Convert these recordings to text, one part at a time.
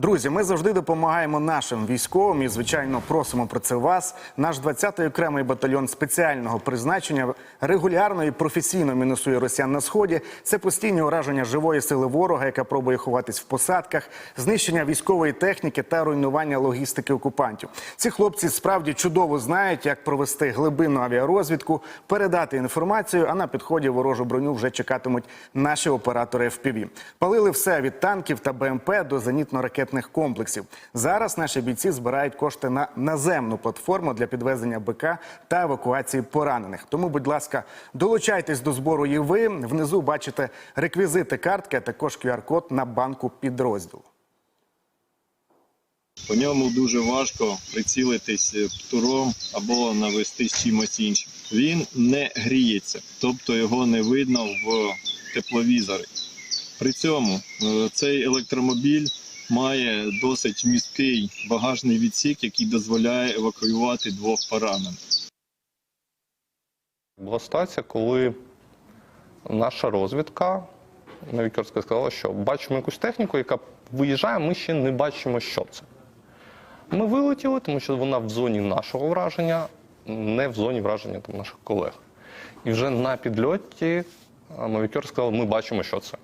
Друзі, ми завжди допомагаємо нашим військовим і, звичайно, просимо про це вас. Наш 20-й окремий батальйон спеціального призначення регулярно і професійно мінусує росіян на сході. Це постійні ураження живої сили ворога, яка пробує ховатись в посадках, знищення військової техніки та руйнування логістики окупантів. Ці хлопці справді чудово знають, як провести глибинну авіарозвідку, передати інформацію. А на підході ворожу броню вже чекатимуть наші оператори FPV. Палили все від танків та БМП до зенітно-ракетних комплексів. Зараз наші бійці збирають кошти на наземну платформу для підвезення БК та евакуації поранених. Тому, будь ласка, долучайтесь до збору і ви. Внизу бачите реквізити картки, а також QR-код на банку підрозділу. По ньому дуже важко прицілитись е, птуром або навестись чимось іншим. Він не гріється, тобто його не видно в тепловізорі. При цьому е, цей електромобіль має досить місткий багажний відсік, який дозволяє евакуювати двох поранених. Була ситуація, коли наша розвідка Навікерська сказала, що бачимо якусь техніку, яка виїжджає, ми ще не бачимо, що це. Ми вилетіли, тому що вона в зоні нашого враження, не в зоні враження там, наших колег. І вже на підльоті Мавікер сказав, ми бачимо, що це.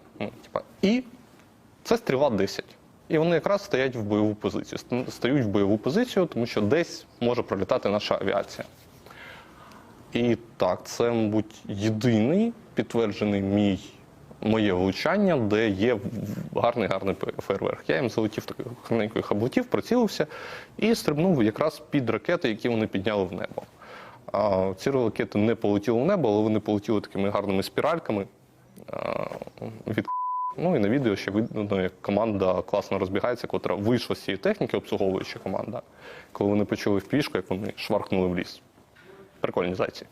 І це стріла 10. І вони якраз стоять в бойову позицію. Стають в бойову позицію, тому що десь може пролітати наша авіація. І так, це, мабуть, єдиний підтверджений мій моє влучання, де є гарний гарний фейерверк. Я їм залетів такою гарненькою хаблетів, прицілився і стрибнув якраз під ракети, які вони підняли в небо. А, ці ракети не полетіли в небо, але вони полетіли такими гарними спіральками від Ну і на відео ще видно, як команда класно розбігається, котра вийшла з цієї техніки, обслуговуюча команда, коли вони почули в пішку, як вони шваркнули в ліс. Прикольні зайці.